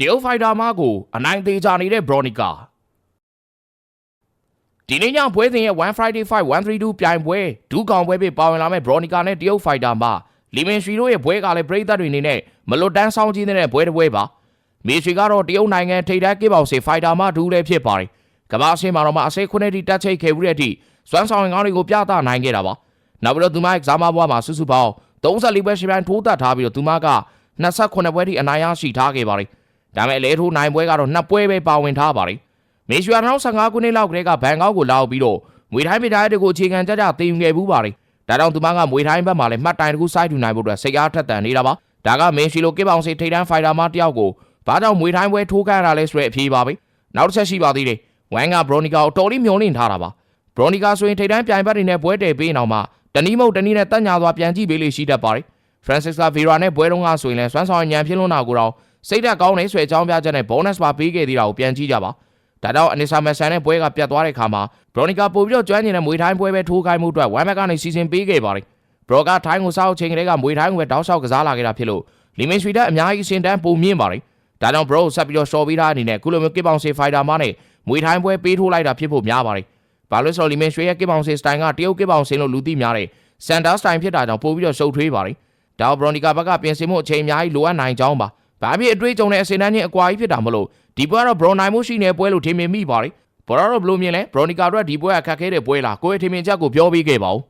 တရုတ်ဖိုက်တာမကိုအနိုင်သေးကြနေတဲ့ Bronica ဒီနေ့ညပွဲစဉ်ရဲ့1 Friday Fight 132ပြိုင်ပွဲဒူးကောင်ပွဲဖြစ်ပါဝင်လာမဲ့ Bronica နဲ့တရုတ်ဖိုက်တာမလီမင်ရွှီတို့ရဲ့ပွဲကလည်းပြည်သက်တွေအနေနဲ့မလွတ်တမ်းဆောင်ကြည့်တဲ့ပွဲတစ်ပွဲပါမီရွှီကတော့တရုတ်နိုင်ငံထိပ်တန်းကစ်ပေါင်စီဖိုက်တာမဒူးလည်းဖြစ်ပါတယ်ကမ္ဘာအဆင့်မှာတော့မှအစိခုနှစ်တိတက်ချိတ်ခဲ့မှုတဲ့အထိစွမ်းဆောင်ရင်ကောင်းတွေကိုပြသနိုင်ခဲ့တာပါနောက်ပြီးတော့သူမရဲ့ကစားမဘွားမှာစုစုပေါင်း34ပွဲရှင်ပြိုင်ထိုးတက်ထားပြီးတော့သူမက28ပွဲထိအနိုင်ရရှိထားခဲ့ပါတယ် ဒါပေမဲ့လဲထိုးနိုင်ပွဲကတော့နှစ်ပွဲပဲပါဝင်ထားပါတယ်မေရှူ2015ခုနှစ်လောက်ကတည်းကဘန်ကောက်ကိုလာပြီးတော့မွေတိုင်းပြည်တိုင်းတွေကိုအခြေခံကြကြတင်ယူခဲ့ဘူးပါတယ်ဒါကြောင့်သူမကမွေတိုင်းဘက်မှာလည်းမှတ်တိုင်တစ်ခုစိုက်ထူနိုင်ဖို့အတွက်စိတ်အားထက်သန်နေတာပါဒါကမင်းရှီလိုကစ်ပေါင်စီထိတ်တန်းဖိုင်တာမတယောက်ကိုဘာကြောင့်မွေတိုင်းပွဲထိုးခန့်ရတာလဲဆိုတဲ့အဖြေပါပဲနောက်တစ်ချက်ရှိပါသေးတယ်ဝမ်ကဘရိုနီကာကိုတော်လေးမျောလင့်ထားတာပါဘရိုနီကာဆိုရင်ထိတ်တန်းပြိုင်ဘက်တွေနဲ့ပွဲတည်ပေးအောင်မှတနည်းမဟုတ်တနည်းနဲ့တက်ညာသွားပြန်ကြည့်ပေးလိမ့်ရှိတတ်ပါတယ်ဖရန်စစ်ကဗီရာနဲ့ပွဲတုံးကဆိုရင်လည်းစွမ်းဆောင်ရညံဖြစ်လွန်းတာကိုတော့ စိတ်ဓာတ်ကောင်းနေဆွဲအကြောင်းပြချက်နဲ့ bonus ပါပေးခဲ့သေးတာကိုပြန်ကြည့်ကြပါဒါတော့အနီဆာမဆန်နဲ့ပွဲကပြတ်သွားတဲ့ခါမှာဘရိုနီကာပို့ပြီးတော့ကျွမ်းကျင်တဲ့မွေထိုင်းပွဲပဲထိုးခိုင်းမှုအတွက်ဝမ်ဘက်ကနေစီစဉ်ပေးခဲ့ပါတယ်ဘရော့ကထိုင်းကိုစောက်ချိန်ကလေးကမွေထိုင်းကိုပဲတောက်လျှောက်ကစားလာခဲ့တာဖြစ်လို့လီမင်ဆွီတက်အများကြီးအစင်တန်းပုံမြင့်ပါတယ်ဒါကြောင့်ဘရိုဆက်ပြီးတော့ရှော့ပေးထားအနေနဲ့ကုလိုမျိုးကစ်ပေါင်စီဖိုင်တာမနဲ့မွေထိုင်းပွဲပေးထိုးလိုက်တာဖြစ်ဖို့များပါတယ်ဘာလို့ဆိုတော့လီမင်ဆွီရဲ့ကစ်ပေါင်စီစတိုင်ကတရုတ်ကစ်ပေါင်စင်လို့လူသိများတဲ့စန်တာစတိုင်ဖြစ်တာကြောင့်ပို့ပြီးတော့ရှုပ်ထွေးပါတယ်ဒါဘရိုနီကာဘက်ကပြင်ဆင်မှုအချိန်အများကြီးလိုအပ်နိုင်ကြောင်းပါ ဘာဖြစ်အတွေ့အကြုံနဲ့အစင်တန်းချင်းအကွာကြီးဖြစ်တာမလို့ဒီပွဲကတော့ဘရိုနိုင်မှုရှိနေပွဲလို့ထင်မြင်မိပါတယ်ဘော်တော့ဘလို့မြင်လဲဘရိုနီကာတို့ကဒီပွဲကခက်ခဲတဲ့ပွဲလားကိုယ့်ရဲ့ထင်မြင်ချက်ကိုပြောပေးခဲ့ပါဦး